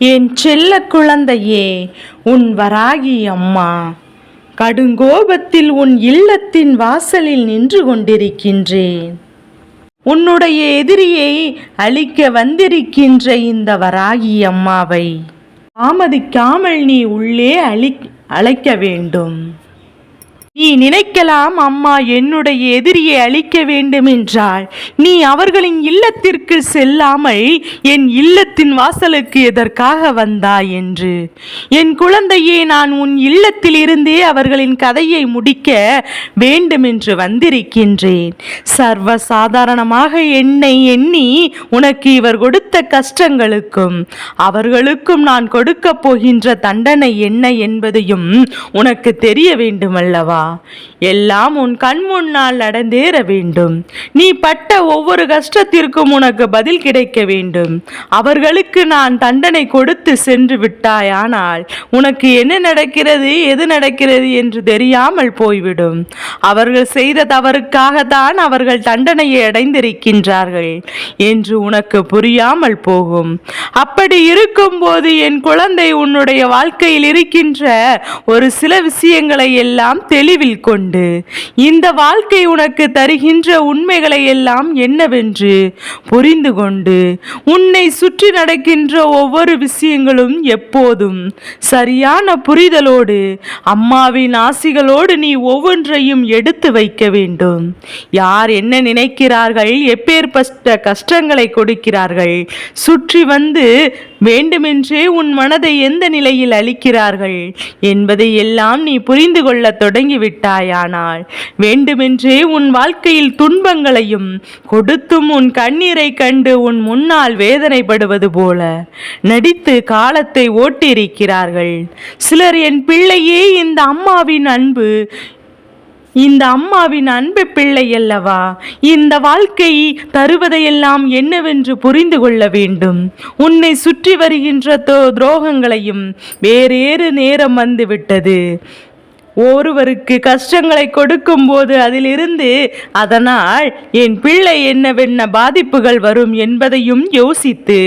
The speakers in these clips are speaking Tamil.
என் செல்ல குழந்தையே உன் வராகி அம்மா கடுங்கோபத்தில் உன் இல்லத்தின் வாசலில் நின்று கொண்டிருக்கின்றேன். உன்னுடைய எதிரியை அழிக்க வந்திருக்கின்ற இந்த வராகி அம்மாவை தாமதிக்காமல் நீ உள்ளே அழி அழைக்க வேண்டும். நீ நினைக்கலாம் அம்மா என்னுடைய எதிரியை அழிக்க வேண்டும் என்றால் நீ அவர்களின் இல்லத்திற்கு செல்லாமல் என் இல்லத்தின் வாசலுக்கு எதற்காக வந்தாய் என்று. என் குழந்தையே நான் உன் இல்லத்தில் இருந்தே அவர்களின் கதையை முடிக்க வேண்டும் என்று வந்திருக்கின்றேன். சர்வ சாதாரணமாக என்னை எண்ணி உனக்கு இவர் கொடுத்த கஷ்டங்களுக்கும் அவர்களுக்கும் நான் கொடுக்கப் போகின்ற தண்டனை என்ன என்பதையும் உனக்கு தெரிய வேண்டுமல்லவா? எல்லாம் உன் கண் முன்னால் நடந்தேற வேண்டும். நீ பட்ட ஒவ்வொரு கஷ்டத்திற்கும் உனக்கு பதில் கிடைக்க வேண்டும். அவர்களுக்கு நான் தண்டனை கொடுத்து சென்று விட்டாயானால் உனக்கு என்ன நடக்கிறது எது நடக்கிறது என்று தெரியாமல் போய்விடும். அவர்கள் செய்த தவறுக்காகத்தான் அவர்கள் தண்டனையை அடைந்திருக்கின்றார்கள் என்று உனக்கு புரியாமல் போகும். அப்படி இருக்கும்போது என் குழந்தை உன்னுடைய வாழ்க்கையில் இருக்கின்ற ஒரு சில விஷயங்களை எல்லாம் தெளிவில் கொண்டு இந்த வாழ்க்கை உனக்கு தருகின்ற உண்மைகளை எல்லாம் என்னவென்று புரிந்து கொண்டு உன்னை சுற்றி நடக்கின்ற ஒவ்வொரு விஷயங்களும் எப்போதும் சரியான புரிதலோடு அம்மாவின் ஆசிகளோடு நீ ஒவ்வொன்றையும் எடுத்து வைக்க வேண்டும். யார் என்ன நினைக்கிறார்கள் எப்பேற்பட்ட கஷ்டங்களை கொடுக்கிறார்கள் சுற்றி வந்து வேண்டுமென்றே உன் மனதை எந்த நிலையில் அளிக்கிறார்கள் என்பதை எல்லாம் நீ புரிந்து கொள்ள விட்டாயானால். வேண்டுமென்றே உன் வாழ்க்கையில் துன்பங்களையும் கொடுத்தும் உன் கண்ணீரை கண்டு உன் முன்னால் வேதனைப்படுவது போல நடித்து காலத்தை ஓட்டியிருக்கிறார்கள். சிலர் என் பிள்ளையே இந்த அம்மாவின் அன்பு இந்த அம்மாவின் அன்பு பிள்ளை அல்லவா? இந்த வாழ்க்கை தருவதையெல்லாம் என்னவென்று புரிந்து கொள்ள வேண்டும். உன்னை சுற்றி வருகின்ற தோ துரோகங்களையும் வேறேறு நேரம் வந்துவிட்டது ஒருவருக்கு கஷ்டங்களை கொடுக்கும்போது அதிலிருந்து அதனால் என் பிள்ளை என்னவென்ன பாதிப்புகள் வரும் என்பதையும் யோசித்து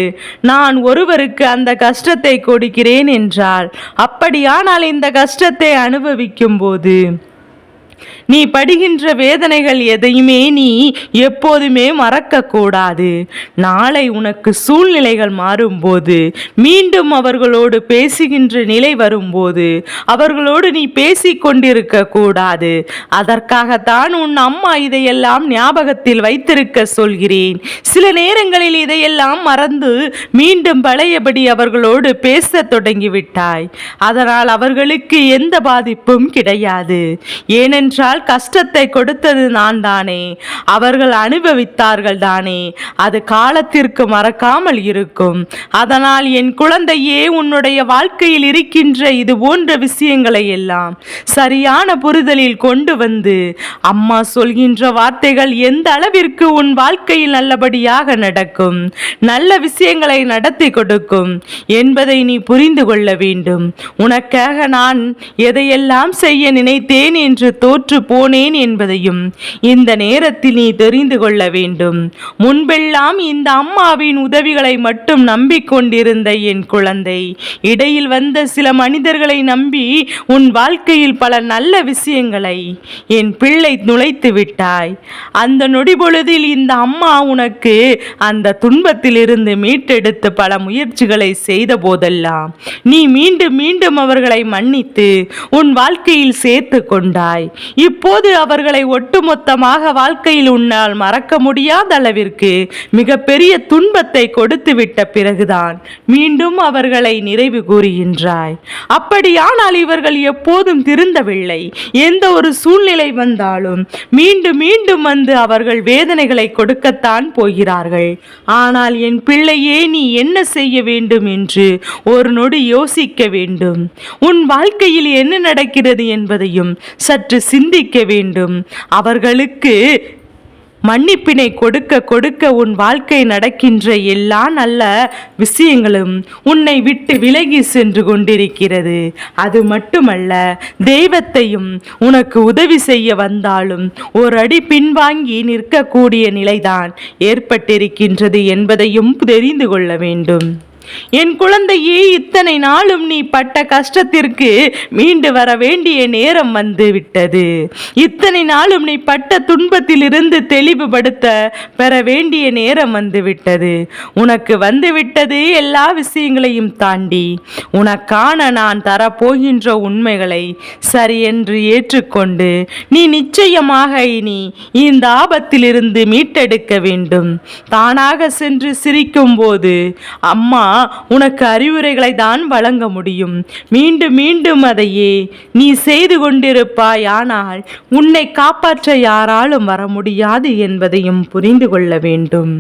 நான் ஒருவருக்கு அந்த கஷ்டத்தை கொடுக்கிறேன் என்றால் அப்படியானால் இந்த கஷ்டத்தை அனுபவிக்கும் போது நீ படுகின்ற வேதனைகள் எதையுமே நீ எப்போதுமே மறக்கக்கூடாது. நாளை உனக்கு சூழ்நிலைகள் மாறும்போது மீண்டும் அவர்களோடு பேசுகின்ற நிலை வரும்போது அவர்களோடு நீ பேசிக் கொண்டிருக்க கூடாது அதற்காகத்தான் உன் அம்மா இதையெல்லாம் ஞாபகத்தில் வைத்திருக்க சொல்கிறேன். சில நேரங்களில் இதையெல்லாம் மறந்து மீண்டும் பழையபடி அவர்களோடு பேச தொடங்கிவிட்டாய். அதனால் அவர்களுக்கு எந்த பாதிப்பும் கிடையாது. ஏனென்றால் கஷ்டத்தை கொடுத்தது நான் தானே அவர்கள் அனுபவித்தார்கள் தானே? அது காலத்திற்கு மறக்காமல் இருக்கும். அதனால் என் குழந்தையே உன்னுடைய வாழ்க்கையில் இருக்கின்ற இது போன்ற விஷயங்களை எல்லாம் சரியான புரிதலில் கொண்டு வந்து அம்மா சொல்கின்ற வார்த்தைகள் எந்த அளவிற்கு உன் வாழ்க்கையில் நல்லபடியாக நடக்கும் நல்ல விஷயங்களை நடத்தி கொடுக்கும் என்பதை நீ புரிந்து கொள்ள வேண்டும். உனக்காக நான் எதையெல்லாம் செய்ய நினைத்தேன் என்று தோற்று போனேன் என்பதையும் இந்த நேரத்தில் நீ தெரிந்து கொள்ள வேண்டும். முன்பெல்லாம் இந்த அம்மாவின் உதவிகளை மட்டும் நம்பிக்கொண்டிருந்த என் குழந்தை இடையில் வந்த சில மனிதர்களை நம்பி உன் வாழ்க்கையில் பல நல்ல விஷயங்களை என் பிள்ளை நுழைத்து விட்டாய். அந்த நொடி பொழுதில் இந்த அம்மா உனக்கு அந்த துன்பத்திலிருந்து மீட்டெடுத்து பல முயற்சிகளை செய்த போதெல்லாம் நீ மீண்டும் மீண்டும் அவர்களை மன்னித்து உன் வாழ்க்கையில் சேர்த்து கொண்டாய். இப்போது அவர்களை ஒட்டுமொத்தமாக வாழ்க்கையில் உன்னால் மறக்க முடியாத அளவிற்கு மிகப்பெரிய துன்பத்தை கொடுத்து விட்ட பிறகுதான் மீண்டும் அவர்களை நிறைவு கூறுகின்றாய். அப்படியானால் இவர்கள் எப்போதும் திருந்தவில்லை. எந்த ஒரு சூழ்நிலை வந்தாலும் மீண்டும் மீண்டும் வந்து அவர்கள் வேதனைகளை கொடுக்கத்தான் போகிறார்கள். ஆனால் என் பிள்ளையே நீ என்ன செய்ய வேண்டும் என்று ஒரு நொடி யோசிக்க வேண்டும். உன் வாழ்க்கையில் என்ன நடக்கிறது என்பதையும் சற்று சிந்தி சிந்திக்க வேண்டும். அவர்களுக்கு மன்னிப்பினை கொடுக்க கொடுக்க உன் வாழ்க்கை நடக்கின்ற எல்லா நல்ல விஷயங்களும் உன்னை விட்டு விலகி சென்று கொண்டிருக்கிறது. அது மட்டுமல்ல தெய்வத்தையும் உனக்கு உதவி செய்ய வந்தாலும் ஒரு அடி பின்வாங்கி நிற்கக்கூடிய நிலைதான் ஏற்பட்டிருக்கின்றது என்பதையும் தெரிந்து கொள்ள வேண்டும். என் குழந்தையே இத்தனை நாளும் நீ பட்ட கஷ்டத்திற்கு மீண்டு வர வேண்டிய நேரம் வந்து விட்டது. இத்தனை நாளும் நீ பட்ட துன்பத்திலிருந்து தெளிவுபடுத்த பெற வேண்டிய நேரம் வந்து விட்டது. உனக்கு வந்து விட்டது எல்லா விஷயங்களையும் தாண்டி. உனக்கான நான் தரப்போகின்ற உண்மைகளை சரியென்று ஏற்றுக்கொண்டு நீ நிச்சயமாக இனி இந்த ஆபத்திலிருந்து மீட்டெடுக்க வேண்டும். தானாக சென்று சிரிக்கும் போது அம்மா உனக்கு அறிவுரைகளை தான் வழங்க முடியும். மீண்டும் மீண்டும் அதையே நீ செய்து கொண்டிருப்பாய். ஆனால் உன்னை காப்பாற்ற யாராலும் வர முடியாது என்பதையும் புரிந்து கொள்ள வேண்டும்.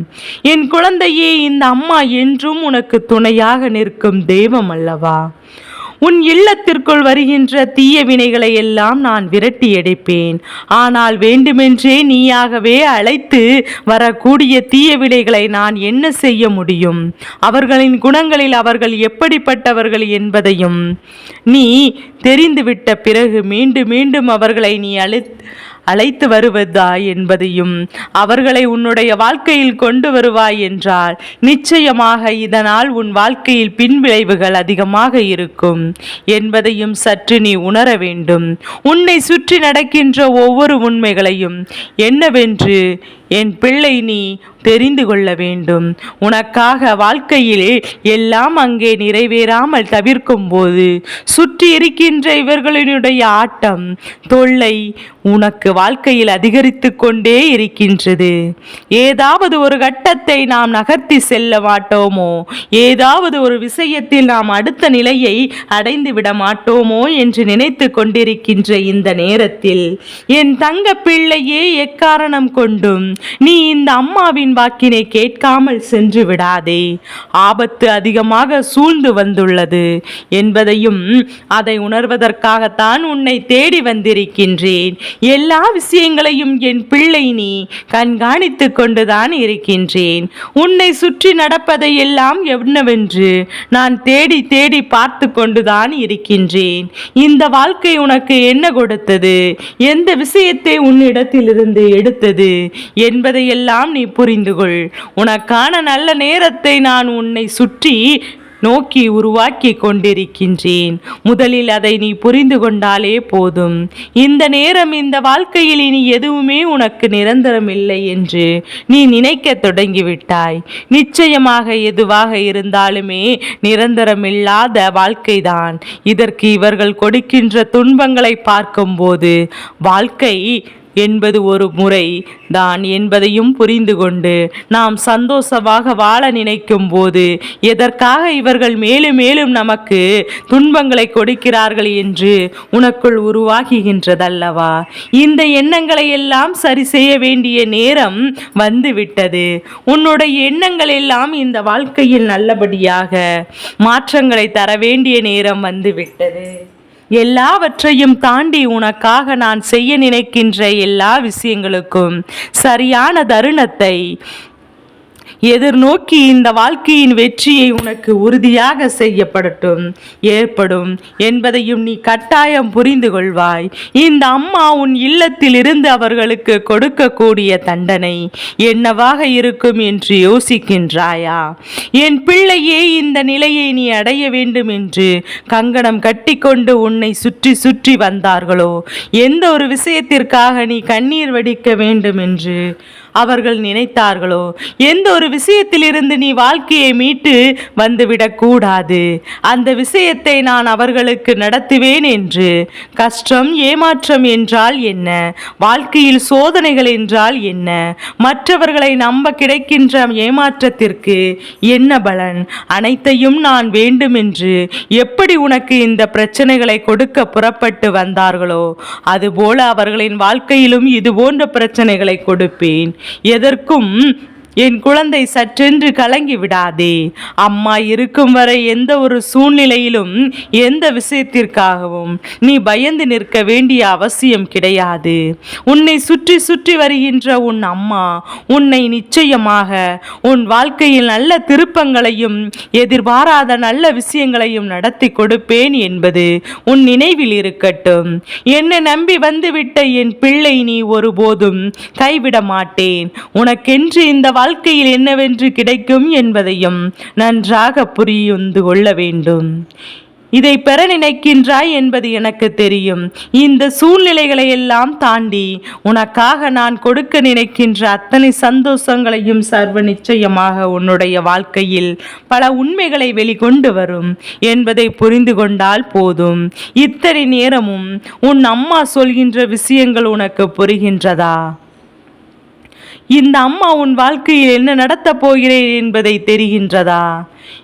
என் குழந்தையே இந்த அம்மா என்றும் உனக்கு துணையாக நிற்கும் தெய்வம் அல்லவா? உன் இல்லத்திற்குள் வருகின்ற தீய வினைகளை எல்லாம் நான் விரட்டி எடுப்பேன். ஆனால் வேண்டுமென்றே நீயாகவே அழைத்து வரக்கூடிய தீய வினைகளை நான் என்ன செய்ய முடியும்? அவர்களின் குணங்களில் அவர்கள் எப்படிப்பட்டவர்கள் என்பதையும் நீ தெரிந்துவிட்ட பிறகு மீண்டும் மீண்டும் அவர்களை நீ அழு அழைத்து வருவதா என்பதையும் அவர்களை உன்னுடைய வாழ்க்கையில் கொண்டு வருவாய் என்றால் நிச்சயமாக இதனால் உன் வாழ்க்கையில் பின்விளைவுகள் அதிகமாக இருக்கும் என்பதையும் சற்று நீ உணர வேண்டும். உன்னை சுற்றி நடக்கின்ற ஒவ்வொரு உண்மைகளையும் என்னவென்று என் பிள்ளை நீ தெரிந்து கொள்ள வேண்டும். உனக்காக வாழ்க்கையில் எல்லாம் அங்கே நிறைவேறாமல் தவிர்க்கும் போது சுற்றி இருக்கின்ற இவர்களினுடைய ஆட்டம் தொல்லை உனக்கு வாழ்க்கையில் அதிகரித்து கொண்டே இருக்கின்றது. ஏதாவது ஒரு கட்டத்தை நாம் நகர்த்தி செல்ல மாட்டோமோ? ஏதாவது ஒரு விஷயத்தில் நாம் அடுத்த நிலையை அடைந்து விட மாட்டோமோ என்று நினைத்து கொண்டிருக்கின்ற இந்த நேரத்தில் என் தங்க பிள்ளையே எக்காரணம் கொண்டும் நீ இந்த அம்மாவின் வாக்கினை கேட்காமல் சென்று விடாதே. ஆபத்து அதிகமாக சூழ்ந்து வந்துள்ளது என்பதையும் அதை உணர்வதற்காகத்தான் உன்னை தேடி வந்திருக்கின்றேன். எல்லா விஷயங்களையும் என் பிள்ளை நீ கண்காணித்து கொண்டுதான் இருக்கின்றேன். உன்னை சுற்றி நடப்பதை எல்லாம் என்னவென்று நான் தேடி தேடி பார்த்து கொண்டுதான் இருக்கின்றேன். இந்த வாழ்க்கை உனக்கு என்ன கொடுத்தது? எந்த விஷயத்தை உன்னிடத்திலிருந்து எடுத்தது? என்பதையெல்லாம் நீ புரிந்து கொள் உனக்கான நல்ல நேரத்தை நான் உன்னை சுற்றி நோக்கி உருவாக்கி கொண்டிருக்கின்றேன். முதலில் அதை நீ புரிந்து கொண்டாலே போதும். இந்த நேரம் இந்த வாழ்க்கையில் இனி எதுவுமே உனக்கு நிரந்தரம் இல்லை என்று நீ நினைக்க தொடங்கிவிட்டாய். நிச்சயமாக எதுவாக இருந்தாலுமே நிரந்தரமில்லாத வாழ்க்கைதான். இதற்கு இவர்கள் கொடுக்கின்ற துன்பங்களை பார்க்கும்போது வாழ்க்கை என்பது ஒரு முறை. தான் என்பதையும் புரிந்து கொண்டு நாம் சந்தோஷமாக வாழ நினைக்கும் போது எதற்காக இவர்கள் மேலும் மேலும் நமக்கு துன்பங்களை கொடுக்கிறார்கள் என்று உனக்குள் உருவாகுகின்றதல்லவா? இந்த எண்ணங்களை எல்லாம் சரி செய்ய வேண்டிய நேரம் வந்துவிட்டது. உன்னுடைய எண்ணங்கள் எல்லாம் இந்த வாழ்க்கையில் நல்லபடியாக மாற்றங்களை தர வேண்டிய நேரம் வந்துவிட்டது. எல்லாவற்றையும் தாண்டி உனக்காக நான் செய்ய நினைக்கின்ற எல்லா விஷயங்களுக்கும் சரியான தருணத்தை எதிர்நோக்கி இந்த வாழ்க்கையின் வெற்றியை உனக்கு உறுதியாக செய்யப்படட்டும் ஏற்படும் என்பதையும் நீ கட்டாயம் புரிந்து கொள்வாய். இந்த அம்மா உன் இல்லத்தில் இருந்து அவர்களுக்கு கொடுக்கக்கூடிய தண்டனை என்னவாக இருக்கும் என்று யோசிக்கின்றாயா? என் பிள்ளையே இந்த நிலையை நீ அடைய வேண்டும் என்று கங்கணம் கட்டிக்கொண்டு உன்னை சுற்றி சுற்றி வந்தார்களோ? எந்த ஒரு விஷயத்திற்காக நீ கண்ணீர் வடிக்க வேண்டும் என்று அவர்கள் நினைத்தார்களோ? எந்த ஒரு விஷயத்திலிருந்து நீ வாழ்க்கையை மீட்டு வந்துவிடக்கூடாது அந்த விஷயத்தை நான் அவர்களுக்கு நடத்துவேன் என்று. கஷ்டம் ஏமாற்றம் என்றால் என்ன? வாழ்க்கையில் சோதனைகள் என்றால் என்ன? மற்றவர்களை நம்ப கிடைக்கின்ற ஏமாற்றத்திற்கு என்ன பலன்? அனைத்தையும் நான் வேண்டுமென்று எப்படி உனக்கு இந்த பிரச்சனைகளை கொடுக்க புறப்பட்டு வந்தார்களோ? அதுபோல அவர்களின் வாழ்க்கையிலும் இது போன்ற பிரச்சனைகளை கொடுப்பேன். எதற்கும் என் குழந்தை சற்றென்று கலங்கி விடாதே. அம்மா இருக்கும் வரை எந்த ஒரு சூழ்நிலையிலும் எந்த விஷயத்திற்காகவும் நீ பயந்து நிற்க வேண்டிய அவசியம் கிடையாது. உன்னை சுற்றி சுற்றி வருகின்ற உன் அம்மா உன்னை நிச்சயமாக உன் வாழ்க்கையில் நல்ல திருப்பங்களையும் எதிர்பாராத நல்ல விஷயங்களையும் நடத்தி கொடுப்பேன் என்பது உன் நினைவில் இருக்கட்டும். என்னை நம்பி வந்துவிட்ட என் பிள்ளை நீ ஒருபோதும் கைவிட மாட்டேன் உனக்கென்று இந்த வாழ்க்கையில் என்னவென்று கிடைக்கும் என்பதையும் நன்றாக புரிந்து கொள்ள வேண்டும். இதை பெற நினைக்கின்றாய் என்பது எனக்கு தெரியும். இந்த சூழ்நிலைகளை எல்லாம் தாண்டி உனக்காக நான் கொடுக்க நினைக்கின்ற அத்தனை சந்தோஷங்களையும் சர்வ நிச்சயமாக உன்னுடைய வாழ்க்கையில் பல உண்மைகளை வெளிக்கொண்டு வரும் என்பதை புரிந்து கொண்டால் போதும். இத்தனை நேரமும் உன் அம்மா சொல்கின்ற விஷயங்கள் உனக்கு புரிகின்றதா? இந்த அம்மா உன் வாழ்க்கையில் என்ன நடத்தப் போகிறேன் என்பதை தெரிகின்றதா?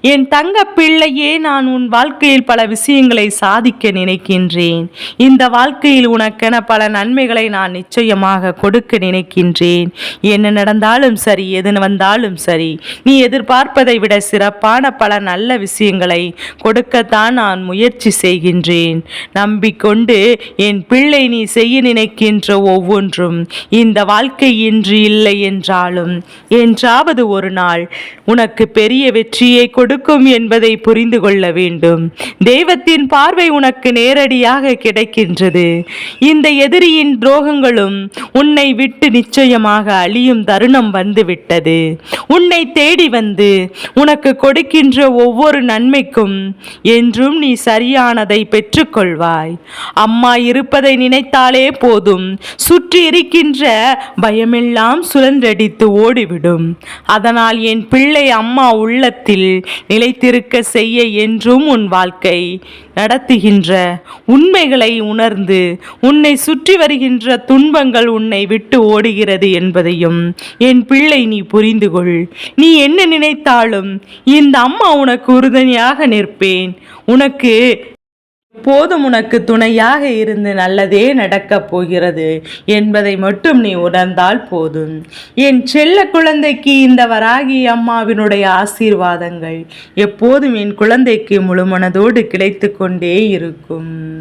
என் தங்க பிள்ளையே நான் உன் வாழ்க்கையில் பல விஷயங்களை சாதிக்க நினைக்கின்றேன். இந்த வாழ்க்கையில் உனக்கென பல நன்மைகளை நான் நிச்சயமாக கொடுக்க நினைக்கின்றேன். என்ன நடந்தாலும் சரி எது வந்தாலும் சரி நீ எதிர்பார்ப்பதை விட சிறப்பான பல நல்ல விஷயங்களை கொடுக்கத்தான் நான் முயற்சி செய்கின்றேன். நம்பிக்கொண்டு என் பிள்ளை நீ செய்ய நினைக்கின்ற ஒவ்வொன்றும் இந்த வாழ்க்கை இன்று இல்லை என்றாலும் என்றாவது ஒரு நாள் உனக்கு பெரிய வெற்றியை கொடுக்கும் என்பதை புரிந்து கொள்ள வேண்டும். தெய்வத்தின் பார்வை உனக்கு நேரடியாக கிடைக்கின்றது. இந்த எதிரியின் துரோகங்களும் உன்னை விட்டு நிச்சயமாக அழியும் தருணம் வந்துவிட்டது. உன்னை தேடி வந்து உனக்கு கொடுக்கின்ற ஒவ்வொரு நன்மைக்கும் என்றும் நீ சரியானதை பெற்றுக்கொள்வாய். அம்மா இருப்பதை நினைத்தாலே போதும். சுற்றி இருக்கின்ற பயமெல்லாம் சுழன்றடித்து ஓடிவிடும். அதனால் என் பிள்ளை அம்மா உள்ளத்தில் நிலைத்திருக்க செய்ய என்றும் உன் வாழ்க்கை நடத்துகின்ற உண்மைகளை உணர்ந்து உன்னை சுற்றி வருகின்ற துன்பங்கள் உன்னை விட்டு ஓடுகிறது என்பதையும் என் பிள்ளை நீ புரிந்து கொள். நீ என்ன நினைத்தாலும் இந்த அம்மா உனக்கு உறுதுணையாக நிற்பேன். உனக்கு போதும் உனக்கு துணையாக இருந்து நல்லதே நடக்கப் போகிறது. என்பதை மட்டும் நீ உணர்ந்தால் போதும். என் செல்ல குழந்தைக்கு இந்த வராகி அம்மாவினுடைய ஆசீர்வாதங்கள் எப்போதும் என் குழந்தைக்கு முழுமனதோடு கிடைத்து கொண்டே இருக்கும்.